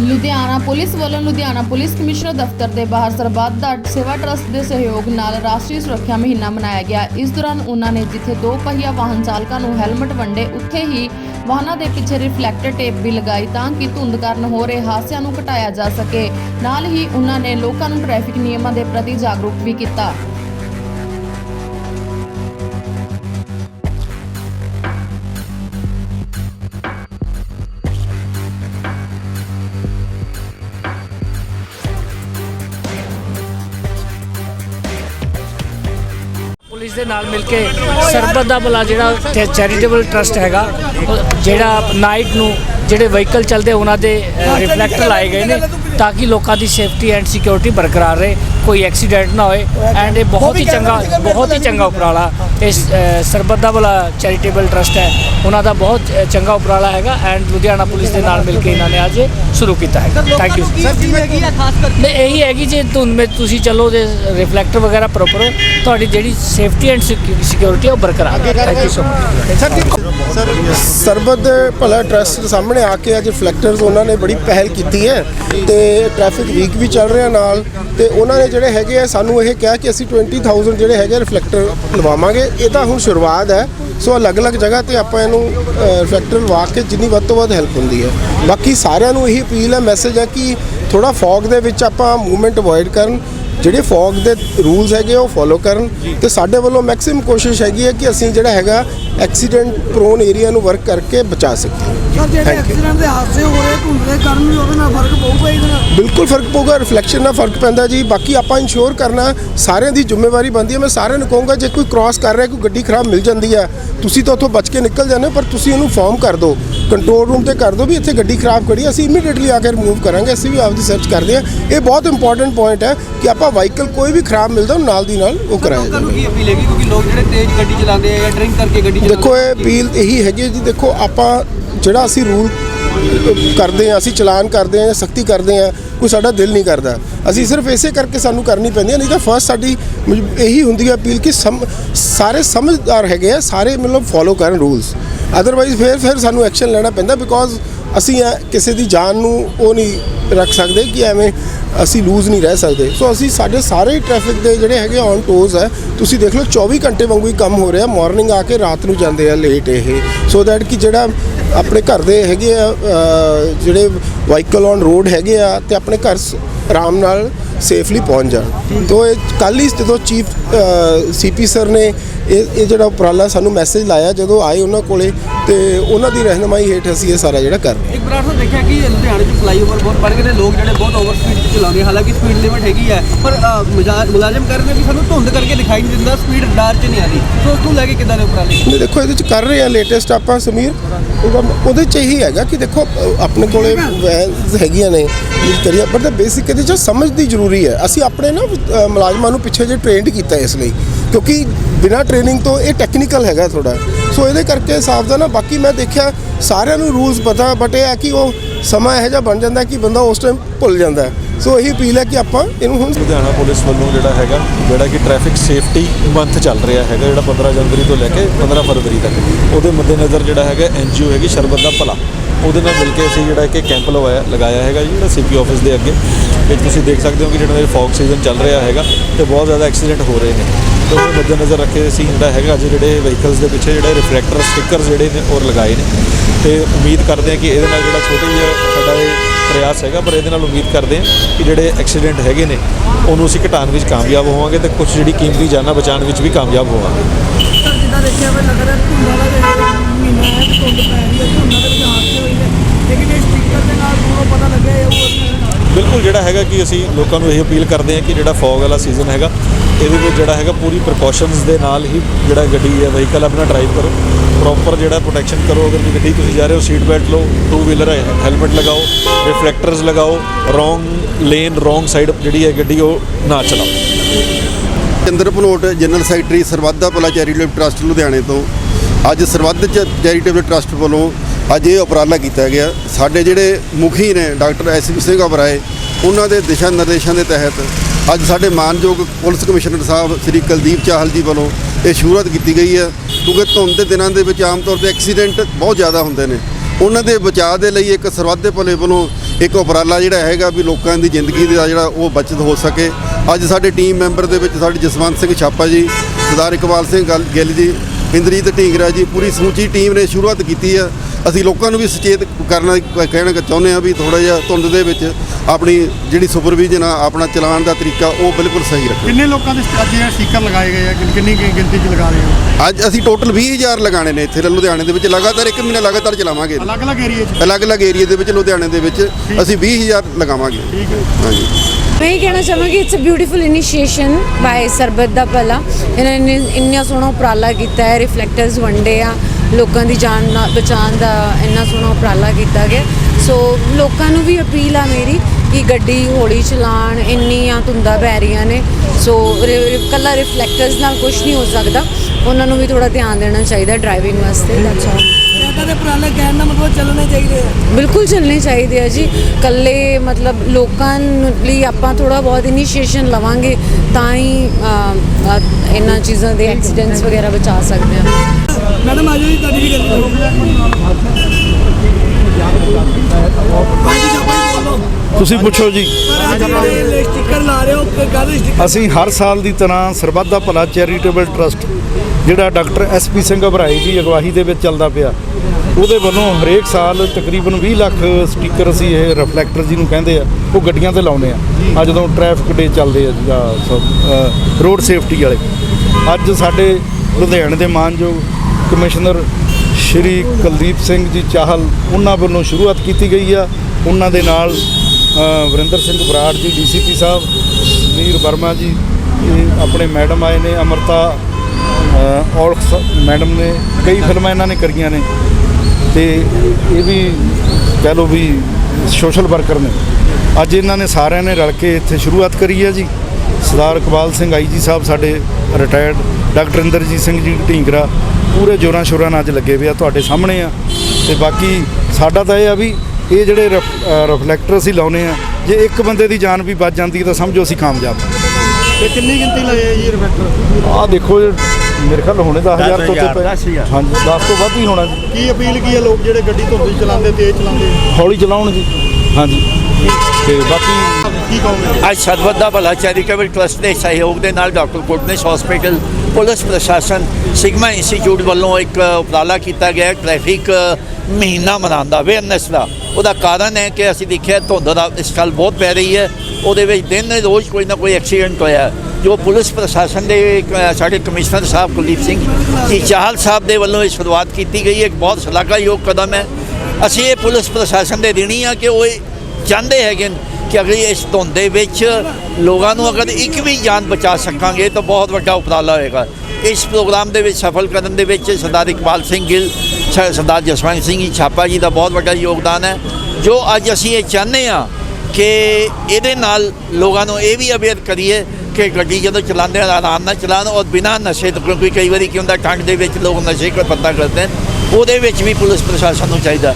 Ludhiana police ਵੱਲੋਂ Ludhiana police commissioner ਦਫ਼ਤਰ ਦੇ ਬਾਹਰ ਸਰਬੱਤ ਦਾ ਸੇਵਾ ਟਰਸਟ ਦੇ ਸਹਿਯੋਗ ਨਾਲ ਰਾਸ਼ਟਰੀ ਸੁਰੱਖਿਆ ਮਹੀਨਾ ਮਨਾਇਆ ਗਿਆ। ਇਸ ਦੌਰਾਨ ਉਹਨਾਂ ਨੇ ਜਿੱਥੇ ਦੋ ਪਹੀਆ ਵਾਹਨ ਚਾਲਕਾਂ ਨੂੰ ਹੈਲਮਟ ਵੰਡੇ, ਉੱਥੇ ਹੀ ਵਾਹਨਾਂ ਦੇ ਪਿੱਛੇ ਰਿਫਲੈਕਟਰ ਟੇਪ ਵੀ ਲਗਾਈ ਤਾਂ ਕਿ ਧੁੰਦ ਕਾਰਨ ਹੋ ਰਹੇ ਹਾਦਸਿਆਂ ਨੂੰ ਘਟਾਇਆ ਜਾ ਸਕੇ। ਨਾਲ ਹੀ ਉਹਨਾਂ ਨੇ ਲੋਕਾਂ ਨੂੰ ਟ੍ਰੈਫਿਕ ਨਿਯਮਾਂ ਦੇ ਪ੍ਰਤੀ ਜਾਗਰੂਕ ਵੀ ਕੀਤਾ। ਪੁਲਿਸ ਦੇ ਨਾਲ ਮਿਲ ਕੇ ਸਰਬਤ ਦਾ ਭਲਾ ਜਿਹੜਾ ਚੈਰੀਟੇਬਲ ਟਰਸਟ ਹੈਗਾ ਜਿਹੜਾ ਨਾਈਟ ਨੂੰ ਜਿਹੜੇ ਵਹੀਕਲ ਚੱਲਦੇ ਉਹਨਾਂ ਦੇ ਰਿਫਲੈਕਟਰ ਲਾਏ ਗਏ ਨੇ, ਤਾਂ ਕਿ ਲੋਕਾਂ ਦੀ ਸੇਫਟੀ ਐਂਡ ਸਿਕਿਉਰਿਟੀ ਬਰਕਰਾਰ ਰਹੇ। ਕੋਈ ਐਕਸੀਡੈਂਟ ਨਾ ਹੋਏ ਐਂਡ ਇਹ ਬਹੁਤ ਹੀ ਚੰਗਾ ਬਹੁਤ ਹੀ ਚੰਗਾ ਉਪਰਾਲਾ। ਇਸ ਸਰਬਤ ਦਾ ਭਲਾ ਚੈਰੀਟੇਬਲ ਟਰਸਟ ਹੈ। ਉਹਨਾਂ ਦਾ ਬਹੁਤ ਚੰਗਾ ਉਪਰਾਲਾ ਹੈਗਾ ਐਂਡ ਲੁਧਿਆਣਾ ਪੁਲਿਸ ਦੇ ਨਾਲ ਮਿਲ ਕੇ ਇਹਨਾਂ ਨੇ ਅੱਜ ਸ਼ੁਰੂ ਕੀਤਾ ਹੈ ਥੈਂਕ ਯੂ ਸਰ ਜਿਵੇਂ ਕੀ ਖਾਸ ਕਰਕੇ ਇਹੀ ਹੈਗੀ ਜੇ ਤੁਸੀਂ ਚੱਲੋ ਜੇ ਰਿਫਲੈਕਟਰ ਵਗੈਰਾ ਪ੍ਰੋਪਰ ਤੁਹਾਡੀ ਜਿਹੜੀ ਸੇਫਟੀ ਐਂਡ ਸਿਕਿਉਰਿਟੀ ਉਹ ਬਰਕਰਾਰ ਹੈ। Thank you so much Sarbat Da Bhala trust ਦੇ ਸਾਹਮਣੇ ਆ ਕੇ ਅੱਜ ਰਿਫਲੈਕਟਰਸ ਉਹਨਾਂ ਨੇ ਬੜੀ ਪਹਿਲ ਕੀਤੀ ਹੈ ਤੇ ਟ੍ਰੈਫਿਕ ਵੀਕ ਵੀ ਚੱਲ ਰਿਹਾ ਨਾਲ ਤੇ ਉਹਨਾਂ ਨੇ ਜਿਹੜੇ ਹੈਗੇ ਆ, ਸਾਨੂੰ ਇਹ ਕਿਹਾ ਕਿ ਅਸੀਂ 20000 ਜਿਹੜੇ ਹੈਗੇ ਰਿਫਲੈਕਟਰ ਲਵਾਵਾਂਗੇ। ਇਹ ਤਾਂ ਹੁਣ ਸ਼ੁਰੂਆਤ ਹੈ। ਸੋ ਅਲੱਗ-ਅਲੱਗ ਜਗ੍ਹਾ ਤੇ ਆਪਾਂ ਇਹਨੂੰ ਰਿਫਲੈਕਟਰ ਲਵਾ ਕੇ ਜਿੰਨੀ ਵੱਧ ਤੋਂ ਵੱਧ ਹੈਲਪ ਹੁੰਦੀ ਹੈ। ਬਾਕੀ ਸਾਰਿਆਂ ਨੂੰ ਇਹੀ ਅਪੀਲ ਹੈ ਮੈਸੇਜ ਹੈ ਕਿ ਥੋੜਾ ਫੌਗ ਦੇ ਵਿੱਚ ਆਪਾਂ ਮੂਵਮੈਂਟ ਅਵੋਇਡ ਕਰਨ। ਜਿਹੜੇ ਫੌਗ ਦੇ ਰੂਲਸ ਹੈਗੇ ਉਹ ਫੋਲੋ ਕਰਨ। ਤੇ ਸਾਡੇ ਵੱਲੋਂ ਮੈਕਸਿਮਮ ਕੋਸ਼ਿਸ਼ ਹੈਗੀ ਹੈ ਕਿ ਅਸੀਂ ਜਿਹੜਾ ਹੈਗਾ ਐਕਸੀਡੈਂਟ ਪ੍ਰੋਨ ਏਰੀਆ ਨੂੰ ਵਰਕ ਕਰਕੇ ਬਚਾ ਸਕੀਏ। ਸਰ ਜਿਹੜੇ Thank you. ਐਕਸੀਡੈਂਟ ਦੇ ਹਾਦਸੇ ਹੋ ਰਹੇ ਧੁੰਦ ਦੇ ਕਾਰਨ ਵੀ ਉਹਦੇ ਨਾਲ ਫ਼ਰਕ ਪਊਗਾ ਇਹਦੇ ਨਾਲ? ਬਿਲਕੁਲ ਫ਼ਰਕ ਪਊਗਾ ਰਿਫਲੈਕਸ਼ਨ ਨਾਲ ਫ਼ਰਕ ਪੈਂਦਾ ਜੀ। ਬਾਕੀ ਆਪਾਂ ਇਨਸ਼ੋਰ ਕਰਨਾ ਸਾਰਿਆਂ ਦੀ ਜ਼ਿੰਮੇਵਾਰੀ ਬਣਦੀ ਹੈ। ਮੈਂ ਸਾਰਿਆਂ ਨੂੰ ਕਹੂੰਗਾ ਜੇ ਕੋਈ ਕ੍ਰਾਸ ਕਰ ਰਿਹਾ ਕੋਈ ਗੱਡੀ ਖਰਾਬ ਮਿਲ ਜਾਂਦੀ ਹੈ ਤੁਸੀਂ ਤਾਂ ਉੱਥੋਂ ਬਚ ਕੇ ਨਿਕਲ ਜਾਂਦੇ ਹੋ, ਪਰ ਤੁਸੀਂ ਉਹਨੂੰ ਫਾਰਮ ਕਰ ਦਿਓ। ਕੰਟਰੋਲ ਰੂਮ ਤੇ ਕਰ ਦਿਓ ਵੀ ਇੱਥੇ ਗੱਡੀ ਖਰਾਬ ਖੜੀ ਅਸੀਂ ਇਮੀਡੀਏਟਲੀ ਆ ਕੇ ਰਿਮੂਵ ਕਰਾਂਗੇ। ਅਸੀਂ ਵੀ ਆਪਦੀ ਸਰਚ ਕਰਦੇ ਹਾਂ। ਇਹ ਬਹੁਤ ਇੰਪੋਰਟੈਂਟ ਪੁਆਇੰਟ ਹੈ ਕਿ ਆਪਾਂ ਵਾਹੀਕਲ ਕੋਈ ਵੀ ਖਰਾਬ ਮਿਲਦਾ ਉਹ ਨਾਲ ਦੀ ਨਾਲ ਉਹ ਕਰਾਇਆ ਲੋਕਾਂ ਨੂੰ ਕੀ ਅਪੀਲ ਹੈਗੀ? ਕਿਉਂਕਿ ਲੋਕ ਜਿਹੜੇ ਤੇਜ਼ ਗੱਡੀ ਚਲਾਉਂਦੇ ਆ ਜਾਂ ਡਰਿੰਕ ਕਰਕੇ ਗੱਡੀ ਚਲਾਉਂਦੇ ਦੇਖੋ ਇਹ ਅਪੀਲ ਇਹੀ ਹੈਗੀ ਹੈ ਜੀ। ਦੇਖੋ ਆਪਾਂ ਜਿਹੜਾ ਅਸੀਂ ਰੂਲ ਕਰਦੇ ਆ ਅਸੀਂ ਚਲਾਨ ਕਰਦੇ ਆ ਸਖਤੀ ਕਰਦੇ ਆ ਕੋਈ ਸਾਡਾ ਦਿਲ ਨਹੀਂ ਕਰਦਾ। ਅਸੀਂ ਸਿਰਫ ਇਸੇ ਕਰਕੇ ਸਾਨੂੰ ਕਰਨੀ ਪੈਂਦੀ ਹੈ, ਨਹੀਂ ਤਾਂ ਫਸਟ ਸਾਡੀ ਮਜ- ਇਹੀ ਹੁੰਦੀ ਹੈ ਅਪੀਲ ਕਿ ਸਮ- ਸਾਰੇ ਸਮਝਦਾਰ ਹੈਗੇ ਆ, ਸਾਰੇ ਮਤਲਬ ਫੋਲੋ ਕਰਨ ਰੂਲਸ ਅਦਰਵਾਈਜ਼ ਫਿਰ ਫਿਰ ਸਾਨੂੰ ਐਕਸ਼ਨ ਲੈਣਾ ਪੈਂਦਾ ਬਿਕੋਜ਼ ਅਸੀਂ ਐ- ਕਿਸੇ ਦੀ ਜਾਨ ਨੂੰ ਉਹ ਨਹੀਂ ਰੱਖ ਸਕਦੇ ਕਿ ਐਵੇਂ ਅਸੀਂ ਲੂਜ਼ ਨਹੀਂ ਰਹਿ ਸਕਦੇ। ਸੋ ਅਸੀਂ ਸਾਡੇ ਸਾਰੇ ਟ੍ਰੈਫਿਕ ਦੇ ਜਿਹੜੇ ਹੈਗੇ ਔਨ ਟੋਜ਼ ਹੈ, ਤੁਸੀਂ ਦੇਖ ਲਓ 24 ਘੰਟੇ ਵਾਂਗੂ ਹੀ ਕੰਮ ਹੋ ਰਿਹਾ। ਮਾਰਨਿੰਗ ਆ ਕੇ ਰਾਤ ਨੂੰ ਜਾਂਦੇ ਆ ਲੇਟ ਇਹ। ਸੋ ਦੈਟ ਕਿ ਜਿਹੜਾ ਆਪਣੇ ਘਰ ਦੇ ਹੈਗੇ ਆ ਜਿਹੜੇ ਵਾਹੀਕਲ ਔਨ ਰੋਡ ਹੈਗੇ ਆ, ਤੇ ਆਪਣੇ ਘਰ ਸ- ਆਰਾਮ ਨਾਲ ਸੇਫਲੀ ਪਹੁੰਚ ਜਾਣ। ਤੋ ਇਹ ਕੱਲ ਹੀ ਜਦੋਂ ਚੀਫ ਸੀਪੀ ਸਰ ਨੇ ਇਹ ਇਹ ਜਿਹੜਾ ਉਪਰਾਲਾ ਸਾਨੂੰ ਮੈਸੇਜ ਲਾਇਆ ਜਦੋਂ ਆਏ ਉਹਨਾਂ ਕੋਲੇ ਤੇ ਉਹਨਾਂ ਦੀ ਰਹਿਨਮਾਈ ਹੇਠ ਅਸੀਂ ਇਹ ਸਾਰਾ ਜਿਹੜਾ ਕਰ ਰਹੇ ਹਾਂ। ਇੱਕ ਬਰਾੜ ਤੋਂ ਦੇਖਿਆ ਕਿ ਲੁਧਿਆਣੇ 'ਚ ਫਲਾਈਓਵਰ ਬਹੁਤ ਬਣ ਗਏ ਨੇ ਲੋਕ ਜਿਹੜੇ ਬਹੁਤ ਓਵਰ ਸਪੀਡ 'ਚ ਚਲਾਉਂਦੇ। ਹਾਲਾਂਕਿ ਸਪੀਡ ਲਿਮਿਟ ਹੈਗੀ ਹੈ ਪਰ ਮੁਲਾਜ਼ਮ ਕਹਿ ਰਹੇ ਨੇ ਵੀ ਸਾਨੂੰ ਧੁੰਦ ਕਰਕੇ ਦਿਖਾਈ ਨਹੀਂ ਦਿੰਦਾ ਸਪੀਡ ਰਡਾਰ 'ਚ ਨਹੀਂ ਆਦੀ ਸੋ ਉਸ ਨੂੰ ਲੈ ਕੇ ਕਿੱਦਾਂ ਦੇ ਉਪਰਾਲੇ? ਨਹੀਂ ਦੇਖੋ ਇਹਦੇ ਚ ਕਰ ਰਹੇ ਆ ਲੇਟੈਸਟ ਆਪਾਂ ਸਮੀਰ। ਉਹਦਾ ਚ ਇਹੀ ਹੈਗਾ ਕਿ ਦੇਖੋ ਆਪਣੇ ਕੋਲੇ ਵੈਨਸ ਹੈਗੀਆਂ ਨੇ ਕਰੀਆ ਬਟ ਬੇਸਿਕ ਇਹਦੇ ਚ ਸਮਝ ਦੀ ਜ਼ਰੂਰੀ ਜ਼ਰੂਰੀ ਹੈ। ਅਸੀਂ ਆਪਣੇ ਨਾ ਅ, ਮੁਲਾਜ਼ਮਾਂ ਨੂੰ ਪਿੱਛੇ ਜੇ ਟ੍ਰੇਨਡ ਕੀਤਾ ਇਸ ਲਈ। ਕਿਉਂਕਿ ਬਿਨਾਂ ਟ੍ਰੇਨਿੰਗ ਤੋਂ ਇਹ ਟੈਕਨੀਕਲ ਹੈਗਾ ਥੋੜਾ ਸੋ ਇਹਦੇ ਕਰਕੇ ਸਾਵਧਾਨ ਆ ਬਾਕੀ ਮੈਂ ਦੇਖਿਆ ਸਾਰਿਆਂ ਨੂੰ ਰੂਲਸ ਪਤਾ ਬਟ ਇਹ ਹੈ ਕਿ ਉਹ ਸਮਾਂ ਇਹੋ ਜਿਹਾ ਬਣ ਜਾਂਦਾ ਕਿ ਬੰਦਾ ਉਸ ਟਾਈਮ ਭੁੱਲ ਜਾਂਦਾ ਹੈ। ਸੋ ਇਹੀ ਅਪੀਲ ਹੈ ਕਿ ਆਪਾਂ ਇਹਨੂੰ ਹੁਣ ਲੁਧਿਆਣਾ ਪੁਲਿਸ ਵੱਲੋਂ ਜਿਹੜਾ ਹੈਗਾ ਜਿਹੜਾ ਕਿ ਟ੍ਰੈਫਿਕ ਸੇਫਟੀ ਮੰਥ ਚੱਲ ਰਿਹਾ ਹੈਗਾ ਜਿਹੜਾ 15 ਜਨਵਰੀ ਤੋਂ ਲੈ ਕੇ 15 ਫਰਵਰੀ ਤੱਕ ਉਹਦੇ ਮੱਦੇਨਜ਼ਰ ਜਿਹੜਾ ਹੈਗਾ ਐਨਜੀਓ ਹੈਗੀ ਸ਼ਰਬਤ ਦਾ ਭਲਾ। ਉਹਦੇ ਨਾਲ ਮਿਲ ਕੇ ਅਸੀਂ ਜਿਹੜਾ ਕਿ ਕੈਂਪ ਲਵਾਇਆ, ਲਗਾਇਆ ਹੈਗਾ ਜੀ, ਜਿਹੜਾ ਸੀਪੀ ਆਫਿਸ ਦੇ ਅੱਗੇ। ਵਿੱਚ ਤੁਸੀਂ ਦੇਖ ਸਕਦੇ ਹੋ ਕਿ ਜਿਹੜਾ ਇਹ ਫੌਗ ਸੀਜ਼ਨ ਚੱਲ ਰਿਹਾ ਹੈਗਾ ਤੇ ਬਹੁਤ ਜ਼ਿਆਦਾ ਐਕਸੀਡੈਂਟ ਹੋ ਰਹੇ ਨੇ। ਤੇ ਉਹਦੇ ਮੱਦੇਨਜ਼ਰ ਰੱਖੇ ਅਸੀਂ ਜਿਹੜਾ ਹੈਗਾ ਅੱਜ ਜਿਹੜੇ ਵਹੀਕਲਸ ਦੇ ਪਿੱਛੇ ਜਿਹੜੇ ਰਿਫਰੈਕਟਰ ਸਟickers ਜਿਹੜੇ ਨੇ ਉਹ ਲਗਾਏ ਨੇ। ਤੇ ਉਮੀਦ ਕਰਦੇ ਹਾਂ ਕਿ ਇਹਦੇ ਨਾਲ ਜਿਹੜਾ ਛੋਟਾ ਜਿਹਾ ਸਾਡਾ ਇਹ ਪ੍ਰਯਾਸ ਹੈਗਾ, ਪਰ ਇਹਦੇ ਨਾਲ ਉਮੀਦ ਕਰਦੇ ਹਾਂ ਕਿ ਜਿਹੜੇ ਐਕਸੀਡੈਂਟ ਹੈਗੇ ਨੇ, ਉਹਨੂੰ ਅਸੀਂ ਘਟਾਉਣ ਵਿੱਚ ਕਾਮਯਾਬ ਹੋਵਾਂਗੇ ਤੇ ਕੁਝ ਜਿਹੜੀ ਕੀਮਤੀ ਜਾਨਾਂ ਬਚਾਉਣ ਵਿੱਚ ਵੀ ਕਾਮਯਾਬ ਹੋਵਾਂਗੇ। ਜਿੱਦਾਂ ਦੇਖਿਆ ਹੋਇਆ ਲੱਗ ਰਿਹਾ ਧੁੰਦ ਵਾਲਾ ਜਿਹੜਾ ਮਹੀਨਾ ਹੈ, ਧੁੰਦ ਪੈ ਰਹੀ ਹੈ, ਧੁੰਦਾਂ ਦੇ ਲੇਕਿਨ ਇਹ ਸਪੀਕਰ ਦੇ ਨਾਲ ਦੂਰੋਂ ਪਤਾ ਲੱਗਿਆ ਇਹ ਉਹ ਉਹਦੇ ਨਾਲ। ਬਿਲਕੁਲ ਜਿਹੜਾ ਹੈਗਾ ਕਿ ਅਸੀਂ ਲੋਕਾਂ ਨੂੰ ਇਹ ਅਪੀਲ ਕਰਦੇ ਹਾਂ ਕਿ ਜਿਹੜਾ ਫੌਗ ਵਾਲਾ ਸੀਜ਼ਨ ਹੈਗਾ ਇਹਦੇ ਵਿੱਚ ਜਿਹੜਾ ਹੈਗਾ ਪੂਰੀ ਪ੍ਰੀਕਾਸ਼ਨਸ ਦੇ ਨਾਲ ਹੀ ਜਿਹੜਾ ਗੱਡੀ ਹੈ ਵਹੀਕਲ ਆਪਣਾ ਡਰਾਈਵ ਕਰੋ। ਪ੍ਰੋਪਰ ਜਿਹੜਾ ਪ੍ਰੋਟੈਕਸ਼ਨ ਕਰੋ ਅਗਰ ਕੋਈ ਗੱਡੀ ਤੁਸੀਂ ਜਾ ਰਹੇ ਹੋ ਸੀਟ ਬੈਲਟ ਲਓ ਟੂ ਵੀਲਰ ਹੈ ਹੈਲਮਟ ਲਗਾਓ ਰਿਫਲੈਕਟਰਸ ਲਗਾਓ ਰੋਂਗ ਲੇਨ ਰੋਂਗ ਸਾਈਡ ਜਿਹੜੀ ਹੈ ਗੱਡੀ ਉਹ ਨਾ ਚਲਾਓ। Chander Bhanot general secretary Da Bhala charitable trust ਲੁਧਿਆਣੇ ਤੋਂ। ਅੱਜ ਚ- ਚੈਰੀਟੇਬਲ ਟਰਸਟ ਵੱਲੋਂ ਅੱਜ ਇਹ ਉਪਰਾਲਾ ਕੀਤਾ ਗਿਆ। ਸਾਡੇ ਜਿਹੜੇ ਮੁਖੀ ਨੇ doctor S P Singh Oberoi ਉਹਨਾਂ ਦੇ ਦਿਸ਼ਾ ਨਿਰਦੇਸ਼ਾਂ ਦੇ ਤਹਿਤ ਅੱਜ ਸਾਡੇ ਮਾਨਯੋਗ ਪੁਲਿਸ ਕਮਿਸ਼ਨਰ ਸਾਹਿਬ ਸ੍ਰੀ ਕੁਲਦੀਪ ਚਾਹਲ ਜੀ ਵੱਲੋਂ ਇਹ ਸ਼ੁਰੂਆਤ ਕੀਤੀ ਗਈ ਹੈ ਕਿਉਂਕਿ ਧੁੰਦ ਦੇ ਦਿਨਾਂ ਦੇ ਵਿੱਚ ਆਮ ਤੌਰ ਤੇ ਐਕਸੀਡੈਂਟ ਬਹੁਤ ਜ਼ਿਆਦਾ ਹੁੰਦੇ ਨੇ। ਉਹਨਾਂ ਦੇ ਬਚਾਅ ਦੇ ਲਈ ਇੱਕ ਸਰਬੱਤ ਦੇ ਭਲੇ ਵੱਲੋਂ ਇੱਕ ਉਪਰਾਲਾ ਜਿਹੜਾ ਹੈਗਾ ਵੀ ਲੋਕਾਂ ਦੀ ਜ਼ਿੰਦਗੀ ਦਾ ਜਿਹੜਾ ਉਹ ਬਚਤ ਹੋ ਸਕੇ। ਅੱਜ ਸਾਡੇ ਟੀਮ ਮੈਂਬਰ ਦੇ ਵਿੱਚ ਸਾਡੇ ਜਸਵੰਤ ਸਿੰਘ ਛਾਪਾ ਜੀ, ਸਰਦਾਰ ਇਕਬਾਲ ਸਿੰਘ ਗੱਲ- ਗਿੱਲ ਜੀ, ਇੰਦਰਜੀਤ ਢੀਂਗਰਾ ਜੀ, ਪੂਰੀ ਸਮੁੱਚੀ ਟੀਮ ਨੇ ਸ਼ੁਰੂਆਤ ਕੀਤੀ ਆ ਅਸੀਂ ਲੋਕਾਂ ਨੂੰ ਵੀ ਸੁਚੇਤ ਕਰਨਾ ਕਹਿਣਾ ਚਾਹੁੰਦੇ ਆ ਵੀ ਥੋੜਾ ਜਿਹਾ ਧੁੰਦ ਦੇ ਵਿੱਚ ਆਪਣੀ ਜਿਹੜੀ ਸੁਪਰਵਿਜ਼ਨ ਆ ਆਪਣਾ ਚਲਾਉਣ ਦਾ ਤਰੀਕਾ ਉਹ ਬਿਲਕੁਲ ਸਹੀ ਰੱਖੋ। ਕਿੰਨੇ ਲੋਕਾਂ ਦੇ ਅੱਜ ਇਹ ਸਟicker ਲਗਾਏ ਗਏ ਆ? ਕਿੰਨੀ ਗਿਣਤੀ 'ਚ ਲਗਾ ਰਹੇ ਹੋ? ਅੱਜ ਅਸੀਂ ਟੋਟਲ 20000 ਲਗਾਣੇ ਨੇ ਇੱਥੇ ਲੁਧਿਆਣੇ ਦੇ ਵਿੱਚ। ਲਗਾਤਾਰ ਇੱਕ ਮਹੀਨਾ ਲਗਾਤਾਰ ਚਲਾਵਾਂਗੇ। ਅਲੱਗ-ਅਲੱਗ ਏਰੀਏ 'ਚ? ਅਲੱਗ-ਅਲੱਗ ਏਰੀਆ ਦੇ ਵਿੱਚ ਲੁਧਿਆਣੇ ਦੇ ਵਿੱਚ ਅਸੀਂ 20000 ਲਗਾਵਾਂਗੇ। ਠੀਕ ਹੈ। ਹਾਂਜੀ। ਮੈਂ ਇਹ ਕਹਿਣਾ ਚਾਹਾਂਗੀ ਇਟਸ ਅ ਬਿਊਟੀਫੁਲ ਇਨੀਸ਼ੀਏਸ਼ਨ ਬਾਈ ਸਰਬਤ ਦਾ ਭਲਾ। ਇਹਨਾਂ ਨੇ ਇੰਨਾ ਸੋਹਣਾ ਉਪਰਾਲਾ ਕੀਤਾ ਹੈ ਰਿਫਲੈਕਟਰਸ ਵੰਡੇ ਆ। ਲੋਕਾਂ ਦੀ ਜਾਨ ਬਚਾਉਣ ਦਾ ਇੰਨਾ ਸੋਹਣਾ ਉਪਰਾਲਾ ਕੀਤਾ ਗਿਆ। ਸੋ ਲੋਕਾਂ ਨੂੰ ਵੀ ਅਪੀਲ ਆ ਮੇਰੀ ਕਿ ਗੱਡੀ ਹੌਲੀ ਚਲਾਉਣ ਇੰਨੀਆਂ ਧੁੰਦਾਂ ਪੈ ਰਹੀਆਂ ਨੇ। ਸੋ ਕੱਲਾ ਰਿਫਲੈਕਟਰਸ ਨਾਲ ਕੁਝ ਨਹੀਂ ਹੋ ਸਕਦਾ। ਉਹਨਾਂ ਨੂੰ ਵੀ ਥੋੜਾ ਧਿਆਨ ਦੇਣਾ ਚਾਹੀਦਾ ਡਰਾਈਵਿੰਗ ਵਾਸਤੇ all. ਇਦਾਂ ਦੇ ਉਪਰਾਲੇ ਕਹਿਣ ਦਾ ਮਤਲਬ ਚੱਲਣੇ ਚਾਹੀਦੇ ਆ। ਬਿਲਕੁਲ ਚੱਲਣੇ ਚਾਹੀਦੇ ਆ ਜੀ। ਕੱਲੇ ਮਤਲਬ ਲੋਕਾਂ ਲਈ ਆਪਾਂ ਥੋੜਾ ਬਹੁਤ ਇਨੀਸ਼ੀਏਸ਼ਨ ਲਵਾਂਗੇ ਤਾਂ ਹੀ ਇਹਨਾਂ ਚੀਜ਼ਾਂ ਦੇ ਐਕਸੀਡੈਂਟਸ ਵਗੈਰਾ ਬਚਾ ਸਕਦੇ ਹਾਂ ਮੈਡਮ ਆਜੋ ਜੀ ਤੁਹਾਡੀ ਵੀ ਗੱਲ ਕਰੋ। ਜੀ ਤੁਸੀਂ ਪੁੱਛੋ ਜੀ। ਪਰ ਅੱਜ ਜਿਹੜੇ ਸਟicker ਲਾ ਰਹੇ ਹੋ ਕਿ ਗੱਲ ਸਟicker ਅਸੀਂ ਹਰ ਸਾਲ ਦੀ ਤਰ੍ਹਾਂ ਸਰਬੱਤ ਦਾ ਭਲਾ ਚੈਰੀਟੇਬਲ ਟਰਸਟ ਜਿਹੜਾ ਡਾਕਟਰ ਐਸਪੀ ਸਿੰਘ ਘਬਰਾਈ ਦੀ ਅਗਵਾਈ ਦੇ ਵਿੱਚ ਚੱਲਦਾ ਪਿਆ ਉਹਦੇ ਵੱਲੋਂ ਹਰੇਕ ਸਾਲ ਤਕਰੀਬਨ 20 ਲੱਖ ਸਟicker ਅਸੀਂ ਇਹ ਰਿਫਲੈਕਟਰ ਜਿਹਨੂੰ ਕਹਿੰਦੇ ਆ ਉਹ ਗੱਡੀਆਂ ਤੇ ਲਾਉਨੇ ਆ। ਆ ਜਦੋਂ ਟ੍ਰੈਫਿਕ ਡੇ ਚੱਲਦੇ ਆ ਜੀ ਰੋਡ ਸੇਫਟੀ ਵਾਲੇ। ਅੱਜ ਸਾਡੇ ਲੁਧਿਆਣੇ ਦੇ ਮਾਨਯੋਗ ਕਮਿਸ਼ਨਰ ਸ਼੍ਰੀ ਕੁਲਦੀਪ ਸਿੰਘ ਜੀ ਚਾਹਲ, ਉਹਨਾਂ ਵੱਲੋਂ ਸ਼ੁਰੂਆਤ ਕੀਤੀ ਗਈ ਆ। ਉਹਨਾਂ ਦੇ ਨਾਲ ਵਰਿੰਦਰ ਸਿੰਘ ਬਰਾੜ ਜੀ, ਡੀਸੀਪੀ ਸਾਹਿਬ ਸੁਨੀਰ ਵਰਮਾ ਜੀ, ਇਹ ਆਪਣੇ ਮੈਡਮ ਆਏ ਨੇ, ਅਮਰਤਾ ਔਲਖ ਮੈਡਮ ਨੇ, ਕਈ ਫਿਲਮਾਂ ਇਹਨਾਂ ਨੇ ਕਰੀਆਂ ਨੇ। ਤੇ ਇਹ ਵੀ ਕਹਿ ਲਓ ਵੀ ਸੋਸ਼ਲ ਵਰਕਰ ਨੇ। ਅੱਜ ਇਹਨਾਂ ਨੇ ਸਾਰਿਆਂ ਨੇ ਰਲ ਕੇ ਇੱਥੇ ਸ਼ੁਰੂਆਤ ਕਰੀ ਹੈ ਜੀ। ਸਰਦਾਰ ਇਕਬਾਲ ਸਿੰਘ ਆਈ ਜੀ ਸਾਹਿਬ, ਸਾਡੇ ਰਿਟਾਇਰਡ ਡਾਕਟਰ ਇੰਦਰਜੀਤ ਸਿੰਘ ਜੀ, ਢੀਂਗਰਾ ਪੂਰੇ ਜੋਰਾਂ ਸ਼ੋਰਾਂ ਨਾਲ ਅੱਜ ਲੱਗੇ ਹੋਏ ਆ ਤੁਹਾਡੇ ਸਾਹਮਣੇ ਆ। ਤੇ ਬਾਕੀ ਸਾਡਾ ਤਾਂ ਇਹ ਆ ਵੀ ਇਹ ਜਿਹੜੇ ਰਿਫਲੈਕਟਰ ਅਸੀਂ ਲਾਉਨੇ ਆ ਜੇ ਇੱਕ ਬੰਦੇ ਦੀ ਜਾਨ ਵੀ ਬਚ ਜਾਂਦੀ ਤਾਂ ਸਮਝੋ ਅਸੀਂ ਕਾਮਯਾਬ ਤੇ ਕਿੰਨੀ ਗਿਣਤੀ ਲਏ ਜੀ ਰਿਫੈਕਟਰ ਆਹ ਦੇਖੋ ਮੇਰੇ ਖਿਆਲ ਹੋਣੇ 10000 ਤੋਂ ਉੱਤੇ ਹਾਂਜੀ 10 ਤੋਂ ਵੱਧ ਹੀ ਹੋਣਾ ਜੀ। ਕੀ ਅਪੀਲ ਕੀ ਹੈ ਲੋਕ ਜਿਹੜੇ ਗੱਡੀ ਧੁੰਦ 'ਚ ਚਲਾਉਂਦੇ ਤੇਜ਼ ਚਲਾਉਂਦੇ? ਹੌਲੀ ਚਲਾਉਣ ਜੀ। ਹਾਂਜੀ। ਤੇ ਬਾਕੀ ਕੀ ਕਹੋਗੇ? ਅੱਜ ਸਰਬੱਤ ਦਾ ਭਲਾ ਚੈਰੀਟੇਬਲ ਟਰਸਟ ਦੇ ਸਹਿਯੋਗ ਦੇ ਨਾਲ ਡਾਕਟਰ ਕੋਟਨਿਸ ਹਸਪੀਟਲ ਪੁਲਿਸ ਪ੍ਰਸ਼ਾਸਨ ਸਿਗਮਾ ਇੰਸਟੀਚਿਊਟ ਵੱਲੋਂ ਇੱਕ ਉਪਰਾਲਾ ਕੀਤਾ ਗਿਆ ਹੈ, ਟ੍ਰੈਫਿਕ ਮਹੀਨਾ ਮਨਾਉਣ ਦਾ ਅਵੇਅਰਨੈਸ ਦਾ। ਉਹਦਾ ਕਾਰਨ ਹੈ ਕਿ ਅਸੀਂ ਦੇਖਿਆ ਧੁੰਦ ਦਾ ਇਸ ਸਾਲ ਬਹੁਤ ਪੈ ਰਹੀ ਹੈ। ਉਹਦੇ ਵਿੱਚ ਦਿਨ ਰੋਜ਼ ਕੋਈ ਨਾ ਕੋਈ ਐਕਸੀਡੈਂਟ ਹੋਇਆ। ਜੋ ਪੁਲਿਸ ਪ੍ਰਸ਼ਾਸਨ ਦੇ ਸਾਡੇ ਕਮਿਸ਼ਨਰ ਸਾਹਿਬ ਕੁਲਦੀਪ ਸਿੰਘ ਜੀ ਚਾਹਲ ਸਾਹਿਬ ਦੇ ਵੱਲੋਂ ਇਹ ਸ਼ੁਰੂਆਤ ਕੀਤੀ ਗਈ ਹੈ। ਇੱਕ ਬਹੁਤ ਸ਼ਲਾਘਾਯੋਗ ਕਦਮ ਹੈ। ਅਸੀਂ ਇਹ ਪੁਲਿਸ ਪ੍ਰਸ਼ਾਸਨ ਦੇ ਦੇਣੀ ਆ ਕਿ ਉਹ ਇਹ ਚਾਹੁੰਦੇ ਹੈਗੇ ਨੇ ਕਿ ਅਗਰ ਇਸ ਧੁੰਦ ਦੇ ਵਿੱਚ ਲੋਕਾਂ ਨੂੰ ਅਗਰ ਇੱਕ ਵੀ ਜਾਨ ਬਚਾ ਸਕਾਂਗੇ ਤਾਂ ਬਹੁਤ ਵੱਡਾ ਉਪਰਾਲਾ ਹੋਏਗਾ। ਇਸ ਪ੍ਰੋਗਰਾਮ ਦੇ ਵਿੱਚ ਸਫਲ ਕਰਨ ਦੇ ਵਿੱਚ ਸਰਦਾਰ ਇਕਬਾਲ ਸਿੰਘ ਗਿੱਲ ਸਰਦਾਰ ਜਸਵੰਤ ਸਿੰਘ ਜੀ ਛਾਪਾ ਜੀ ਦਾ ਬਹੁਤ ਵੱਡਾ ਯੋਗਦਾਨ ਹੈ, ਜੋ ਅੱਜ ਅਸੀਂ ਇਹ ਚਾਹੁੰਦੇ ਆ ਕਿ ਇਹਦੇ ਨਾਲ ਲੋਕਾਂ ਨੂੰ ਇਹ ਵੀ ਅਵੇਅਰ ਕਰੀਏ ਕਿ ਗੱਡੀ ਜਦੋਂ ਚਲਾਉਂਦੇ ਆ ਆਰਾਮ ਨਾਲ ਚਲਾਉਣ ਔਰ ਬਿਨਾਂ ਨਸ਼ੇ ਤੋਂ, ਕਿਉਂਕਿ ਕਈ ਵਾਰੀ ਕੀ ਹੁੰਦਾ ਠੰਡ ਦੇ ਵਿੱਚ ਲੋਕ ਨਸ਼ੇ ਕਰ ਪੱਤਾ ਕਰਦੇ ਨੇ ਉਹਦੇ ਵਿੱਚ ਵੀ ਪੁਲਿਸ ਪ੍ਰਸ਼ਾਸਨ ਨੂੰ ਚਾਹੀਦਾ।